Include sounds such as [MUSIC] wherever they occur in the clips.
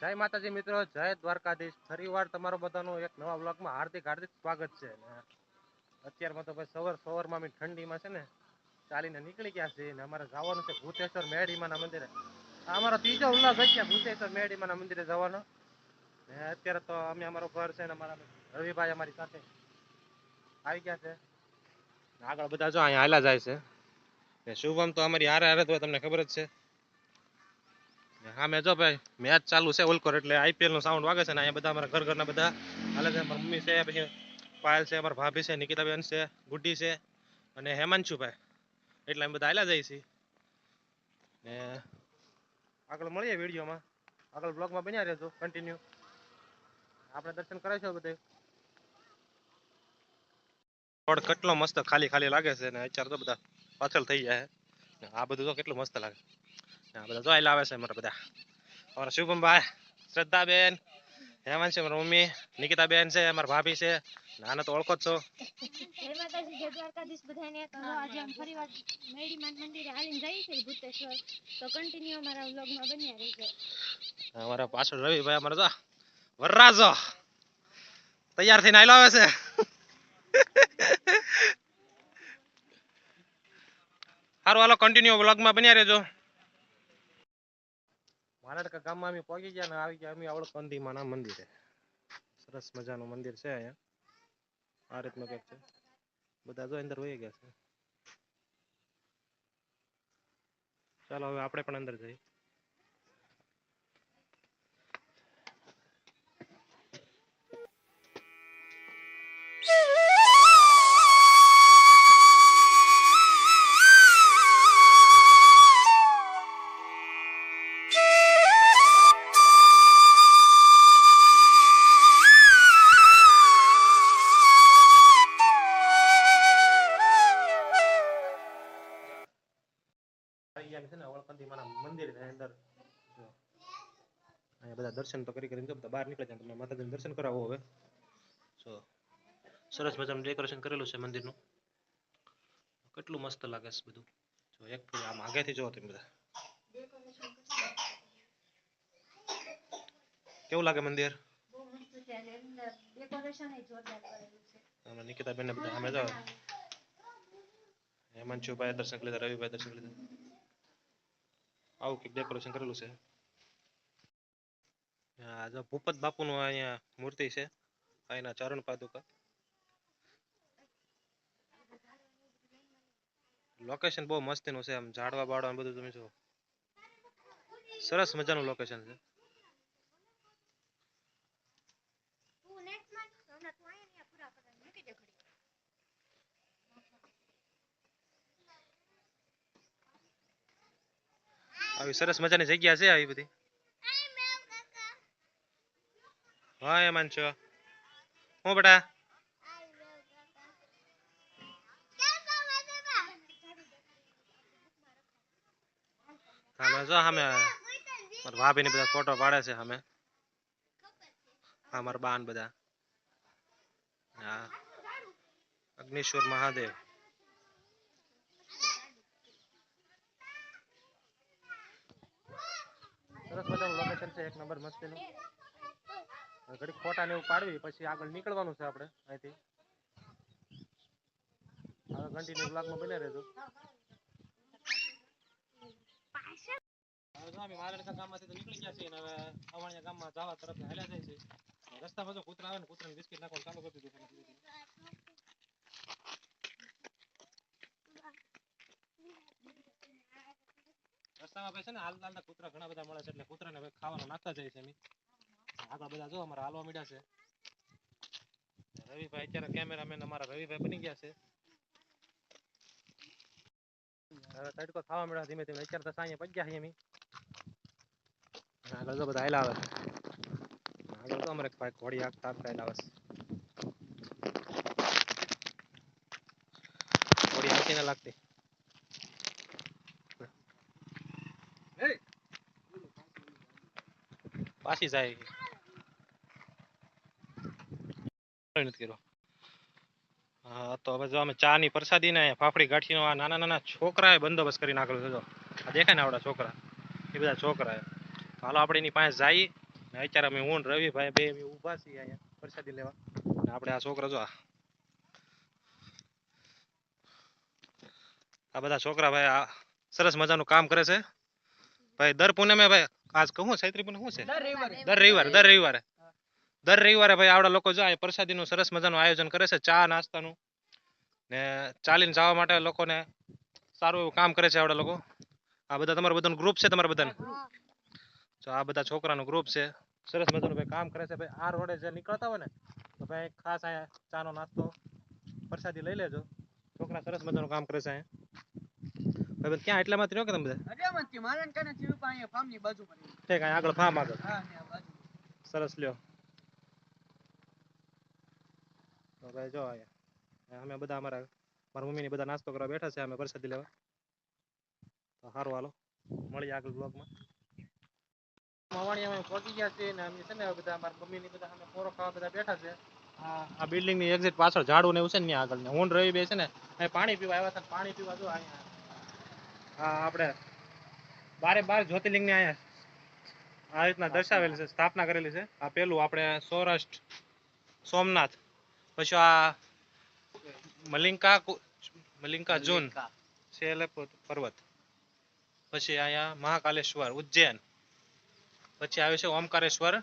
જય માતાજી મિત્રો, જય દ્વારકાધીશ. ફરીવાર તમારો બધાનું એક નવા બ્લોગમાં હાર્દિક હાર્દિક સ્વાગત છે. અત્યારમાં તો ભાઈ સવાર સવારમાં અમે ઠંડીમાં છે ને ચાલીને નીકળી ગયા છીએ ને અમારે જવાનું છે ભૂતેશ્વર મેડીમાના મંદિરે. અમારો ત્રીજો ઉલ્લાસ છે ભૂતેશ્વર મેડીમાના મંદિરે જવાનો. અત્યારે તો અમે અમારું ઘર છે ને અમારા રવિભાઈ અમારી સાથે આવી ગયા છે. આગળ બધા જો અહીંયા હાલા જાય છે. ને શુભમ તો અમારી હારે હારે તો તમને ખબર જ છે. હા મેં જો ભાઈ મેચ ચાલુ છે ઓલકોર, એટલે આઈપીએલ નો સાઉન્ડ વાગે છે ને અહીંયા બધા અમારા ઘર ઘરના બધા હાલે છે. મારી મમ્મી છે, પછી પાયલ છે, અમારા ભાભી છે, નિકિતાબેન છે, ગુડ્ડી છે અને હેમાંશુભાઈ એટલે અમે બધા હાલા જઈએ છીએ. ને આગળ મળીએ વિડીયોમાં. આગળ બ્લોગમાં બન્યા રહેજો કન્ટિન્યુ આપણે દર્શન કરાવીશું બધે. રોડ કેટલો મસ્ત ખાલી ખાલી લાગે છે ને અત્યારે તો બધા પાછળ થઈ જાય આ બધું તો કેટલું મસ્ત લાગે. આ બધા જોઈ લાવે છે અમારા બધા. અમારા શુભમભાઈ, શ્રદ્ધાબેન હેમાંશ છે મમ્મી, નિકિતાબેન છે, અમારા ભાભી છે. નાના તો ઓળખો જ છો. જય માતાજી જય દ્વારકાધીશ બધાને આજે અમે ફરીવાર મેડીમાન મંદિરે હાલીને જઈએ છીએ ભૂતેશ્વર. તો કન્ટિન્યુ અમારા વ્લોગમાં બન્યા રહેજો. અમારા પાછળ રવિભાઈ અમારા જા વરરાજો. તૈયાર થઈને આયલો આવે છે. સારું હાલો કન્ટિન્યુ વ્લોગમાં બન્યા રહેજો. મારાડકા ગામમાં અમે પહોંચી ગયા ને આવી ગયા અમે ના મંદિરે. સરસ મજાનું મંદિર છે અહીંયા. આ રીતનું કંઈક છે. બધા જો અંદર વહી ગયા છે. ચાલો, હવે આપણે પણ અંદર જઈએ. દર્શન તો કરી કરીને બધા બહાર નીકળે છે તમને માતાજીનું દર્શન કરાવો હવે. જો સરસ મજાનું ડેકોરેશન કરેલું છે મંદિરનું. કેટલું મસ્ત લાગે છે બધું. જો એક આમ આગેથી જોવો તમે બધા. કેવું લાગે મંદિર? નિકિતાબેન બધા સામે જાઓ. હેમાંશુભાઈ દર્શન કરી લીધા રવિભાઈ દર્શન કરી લીધા. આવું કંઈક ડેકોરેશન કરેલું છે. આ જો ભૂપત બાપુનું અહીંયા મૂર્તિ છે, અહીંના ચરણ પાદુકા. લોકેશન બહુ મસ્તીનું છે, આમ ઝાડવા બાળવા બધું તમે જુઓ. સરસ મજાનું લોકેશન છે. આવી સરસ મજાની જગ્યા છે આવી બધી. હા એમાન છો હું બેટા સામે જો સામે મારા ભાભી ને બધા ફોટો પાડે છે સામે હા મારા બાન બધા હા અગ્નિશ્વર મહાદેવ સરસ મજાનું લોકેશન છે, એક નંબર મસ્તીનું. ઘડીક ફોટા ને એવું પાડવી, પછી આગળ નીકળવાનું છે આપણે અહીંથી. હવે કન્ટિન્યુ બ્લોગમાં બને રહેજો. અમે મારડકા ગામમાંથી તો નીકળી ગયા છીએ ને તરફ હાલ્યા જાય છે. રસ્તામાં જો કૂતરા ને, કૂતરાને ચાલુ કરી રસ્તામાં ભાઈ છે ને હાલતા હાલતા કૂતરા ઘણા બધા મળે છે, એટલે કૂતરાને હવે ખાવાનું નાખતા જાય છે અમે આગળ બધા જો અમારા હાલવા મીડા છે. રવિભાઈ અત્યારે કેમેરામેન અમારા રવિભાઈ બની ગયા છે. હવે તડકો થવા મળ્યા ધીમે ધીમે. અત્યારે તો સાંજે પગ્યા છીએ અમે. આગળ તો બધા આવેલા આવે. આગળ તો અમારે ભાઈ ઘોડી આગતા આગતા હાલ્યા આવે ઘોડી આગતી ના લાગતી. પાછી જાય કંઈ નથી કર્યો. હા તો હવે જો અમે ચા ની પ્રસાદી ને ફાફડી ગાંઠીનો આ નાના નાના છોકરાએ બંદોબસ્ત કરી આગળ જો. આ દેખાય ને આવડા છોકરા? એ બધા છોકરા હાલો આપણે એની પાસે જઈએ. ને અત્યારે અમે હું રવિભાઈ બે અમે ઊભા છીએ અહીંયા પ્રસાદી લેવા. ને આપણે આ છોકરા જો આ. આ બધા છોકરા ભાઈ આ સરસ મજાનું કામ કરે છે. ભાઈ દર પૂનમે ભાઈ આજ કહું સૈત્રી પૂનમ શું છે? દર રવિવારે. દર રવિવારે દર રવિવારે. ભાઈ આવડા લોકો જાય પ્રસાદીનું સરસ મજાનું આયોજન કરે છે ચા નાસ્તાનું. ને ચાલીને જવા માટે લોકોને સારું એવું કામ કરે છે આવડા લોકો. આ બધા તમારું બધાનું ગ્રુપ છે તમારા બધાને? જો આ બધા છોકરાનું ગ્રુપ છે. સરસ મજાનું ભાઈ કામ કરે છે ભાઈ. આ રોડે જે નીકળતા હોય ને તો ભાઈ ખાસ અહીંયા ચાનો નાસ્તો પ્રસાદી લઈ લેજો. છોકરા સરસ મજાનું કામ કરે છે અહીંયા. ભાઈ ક્યાં એટલા માંથી રહ્યો કે તમે બધા? મારણ કાને પણ. ઠીક આગળ ફાર્મ આગળ? હા સરસ લ્યો. તો ભાઈ જો અમે બધા અમારા મારા મમ્મીની બધા નાસ્તો કરવા બેઠા છે અમે પરસાદી લેવા. તો સારું હાલો મળીએ આગળ બ્લોગમાં. મવાણી અમે પહોંચી ગયા છીએ ને અમે છે ને બધા મારા મમ્મીની બધા અમે પોરો ખાવા બધા બેઠા છે. આ આ એક્ઝિટ પાછળ ઝાડું ને એવું છે ને ત્યાં આગળ ને. હું ને બે છે ને અહીં પાણી પીવા આવ્યા હતા પાણી પીવા જો અહીંયા. હા આપણે બારે બાર જ્યોતિર્લિંગ ને અહીંયા આ રીતના દર્શાવેલી છે સ્થાપના કરેલી છે. આ પેલું આપણે સૌરાષ્ટ્ર સોમનાથ. પછી આ મલિંકા મલિંકા જૂન શૈલ પર્વત. પછી અહીંયા મહાકાલેશ્વર ઉજ્જૈન. પછી આવ્યું છે ઓમકારેશ્વર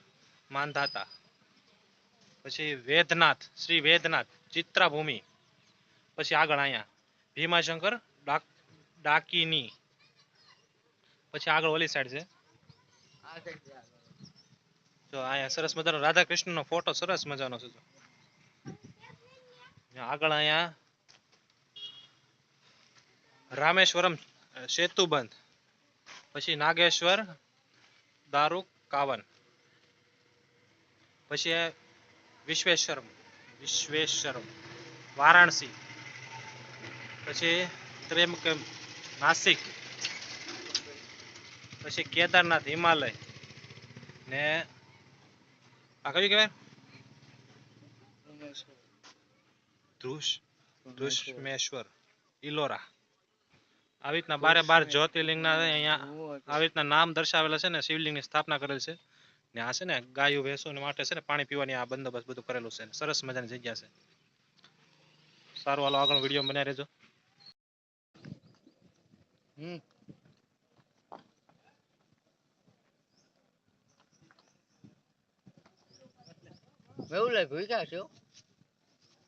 માનધાતા. પછી વેદનાથ શ્રી વેદનાથ ચિત્રાભૂમિ. પછી આગળ અહીંયા ભીમાશંકર ડાક ડાકીની. પછી આગળ ઓલી સાઈડ છે. જો અહીંયા સરસ મજાનો રાધા કૃષ્ણનો ફોટો સરસ મજાનો છે જો. આગળ અહીંયા. રામેશ્વરમ સેતુબંધ, પછી નાગેશ્વર દારૂ કાવન. પછી વિશ્વેશ્વરમ વિશ્વેશ્વરમ, વારાણસી. પછી ત્રેમક નાસિક. પછી કેદારનાથ, હિમાલય. ને, આ કયું કહેવાય? ધ્રુષ ધ્રુષ્મેશ્વર ઇલોરા. આવી રીતના બારે બાર જ્યોતિર્લિંગના અહીંયા આવી રીતના નામ દર્શાવેલા છે ને શિવલિંગની સ્થાપના કરેલ છે. ને આ છે ને ગાયો ભેંસો માટે છે ને પાણી પીવાની આ બંદોબસ્ત બધું કરેલું છે સરસ મજાની જગ્યા છે. સારું હાલો આગળ વીડિયો બનાવી રહેજો. હમ. એવું લાગે ભૂખ્યા છો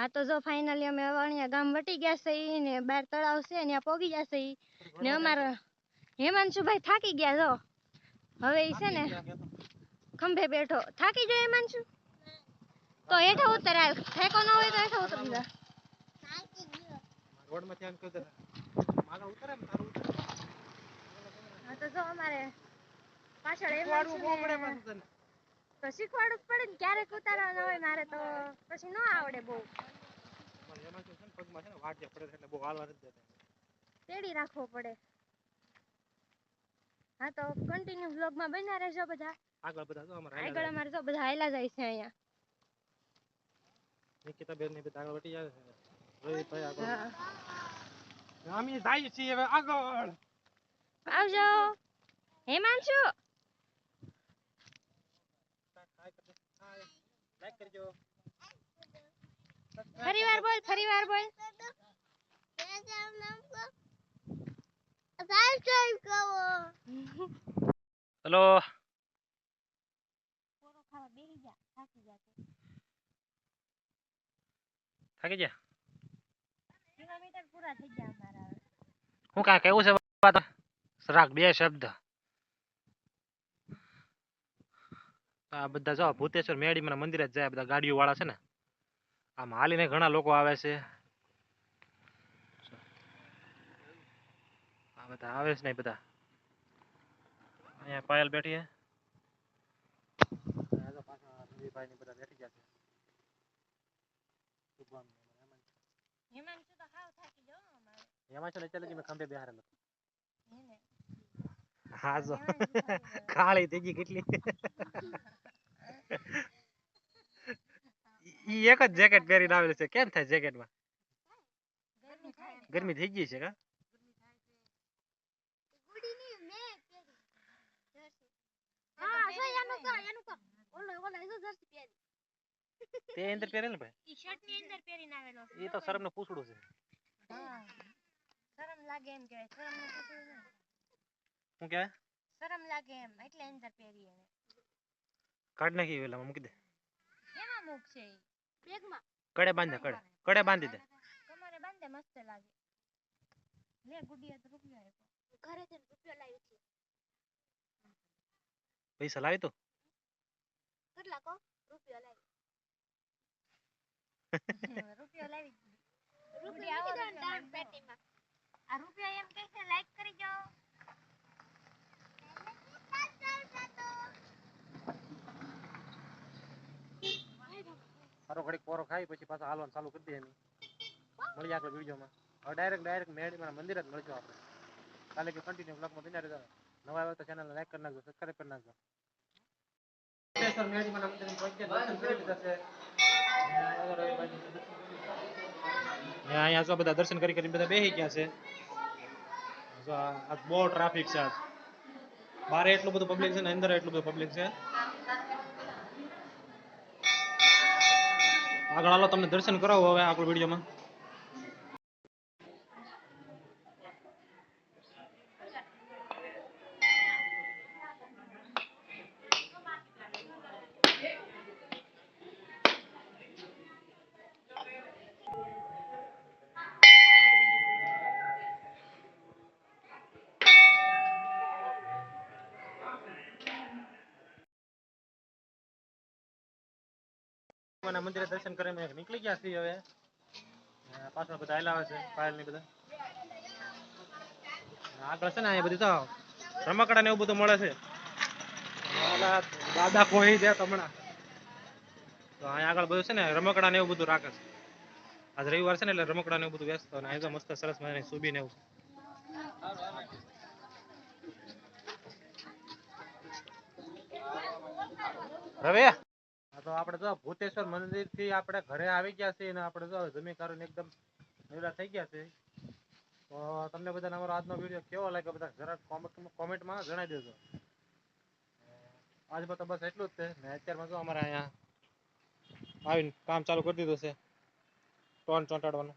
હા તો જો ફાઇનલી અમે અવાણિયા ગામ વટી ગયા છે ને બાર તળાવ છે ત્યાં પોગી ગયા છે ને અમારા હેમાંશુભાઈ થાકી ગયા જો. હવે એ છે ને ખંભે બેઠો. થાકી ગયો હેમાંશુ? તો હેઠા ઉતર હાલ ઠેકો ન હોય તો હેઠો ઉતરી જા. હા તો અમારે પાછળ શીખવાડવું તો શીખવાડવું પડે ને ક્યારેક ઉતારવાના હોય મારે તો પછી ન આવડે બહુ. પણ એમાં છે ને પગમાં છે ને વાટિયા પડે એટલે બહુ હાલવા નથી દેતા. તેડી રાખવો પડે. હા તો કન્ટિન્યુ વ્લોગમાં બન્યા રહેજો બધા. આગળ બધા તો અમારા આગળ અમારે તો બધા હાયલા જાય છે અહીંયા. નિકિતા બેન ને બધા આગળ વટી જાય છે. રોહિતભાઈ આગળ. હા. અમે જાય છીએ હવે આગળ. આવજો. હેમાંશુ કરજો ફરી વાર બોલ ફરી વાર બોલ હેલો થાકી ગયા કિલોમીટર પૂરા થઈ ગયા અમારા હવે. હું કાંઈ કેવું છે વાત રાખ બે શબ્દ આ બધા જો ભૂતેશ્વર મેડીમાં મંદિરે જ જાય બધા ગાડીઓ વાળા છે ને. આમ હાલીને ઘણા લોકો આવે છે. આ બધા આવે છે ને એ બધા. અહીંયા પાયલ બેઠી છે. અહીંયા જો પાછા રવિભાઈ ને બધા બેઠી ગયા છે. શુભમ ને એમાં- હિમાંશુ તો હાવ થાકી ગયો હો અમારે. એમાં છે ને અત્યારે લગી મેં ખંભે બેહારેલો. એને. હા જો હિમાંશુ થાકી ગયો. કાળી થઈ ગઈ કેટલી [LAUGHS] ઈ એક જ જેકેટ પહેરીને આવેલું છે કેમ થાય જેકેટમાં ગરમી થાય ને. ગરમી થઈ ગઈ છે કા હા, જો એનું તો, એનું તો. ઓલો, ઓલો, એ જો jersey પહેરી. તે અંદર પહેરેલ ને ભાઈ ઈ shirt ની અંદર પહેરીને આવેલો છે. એ તો શરમ ને પૂછડું છે હા. શરમ લાગે એમ કહેવાય. શરમનું પૂછડું છે ને. શું કહેવાય શરમ લાગે એમ એટલે અંદર પહેરી એને. કાઢ નાખી વેલા મૂકી દે. એમાં મૂક છે બેગમાં. કડે બાંધે કડે. કડે બાંધી દે. તમારે બાંધે મસ્ત લાગે. લે ગુડિયા તો રૂપિયા આપ્યો. ઘરે થી રૂપિયા લાવી છે. પૈસા લાવી તો? કેટલા કો રૂપિયા લાવી. રૂપિયા લાવી રૂપિયા આવો પેટીમાં. આ રૂપિયા એમ કહે છે લાઈક કરી જાઓ સારો ઘડીક પોરો ખાઈ પછી પાછા હાલવાનું ચાલુ કરી દે એની મળીએ આપણે વિડીયોમાં. હવે ડાયરેક્ટ ડાયરેક્ટ મેળીમાં મંદિર જ મળજો આપણે. કાલે કે કન્ટિન્યુ બ્લોગમાં બન્યા રહેજો. નવા આવ્યો તો ચેનલને લાઈક કરી નાખજો સબસ્ક્રાઇબ કરી નાખજો. સિદ્ધેશ્વર મેળીમાં મંદિરમાં પહોંચી ગયા, દર્શન કરી લીધા છે. ને અહીંયા જો બધા દર્શન કરી કરીને બધા બેસી ગયા છે. જો આ આ બહુ ટ્રાફિક છે આજ. બારે એટલું બધું પબ્લિક છે ને અંદર એટલું બધું પબ્લિક છે. આગળ હાલો, તમને દર્શન કરાવો હવે આગળ વિડીયોમાં. ભગવાનના મંદિરે દર્શન કરીને નીકળી ગયા છીએ હવે. પાછળ બધા આયલા આવે છે, પાયલની બધા. આગળ છે ને અહીંયા બધું તો રમકડા ને એવું બધું મળે છે. દાદા કોઈ છે હમણાં. તો અહીંયા આગળ બધું છે ને રમકડા ને એવું બધું રાખે છે. આજ રવિવાર છે ને એટલે રમકડા ને એવું બધું વ્યસ્ત અને અહીંયા મસ્ત સરસ મજાની સુબી ને એવું. રવે તો આપણે જો ભૂતેશ્વર મંદિરથી આપણે ઘરે આવી ગયા છીએ અને આપણે જો જમી કરીને એકદમ નવરા થઈ ગયા છે તો તમને બધાને અમારો આજનો વીડિયો કેવો લાગ્યો બધા જરાક કોમેન્ટમાં જણાવી દેજો. આજ તો બસ એટલું જ છે ને અત્યારમાં જો અમારે અહીંયા આવીને કામ ચાલુ કરી દીધું છે. ટોન ચોંટાડવાનું.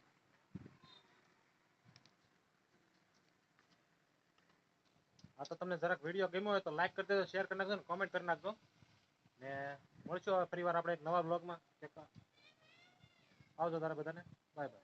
હા તો તમને જરાક વીડિયો ગમ્યો હોય તો લાઈક કરી દેજો શેર કરી નાખજો ને કોમેન્ટ કરી નાખજો. ને મળશું હવે ફરીવાર આપણે એક નવા બ્લોગમાં. આવજો તારા બધાને. Bye bye.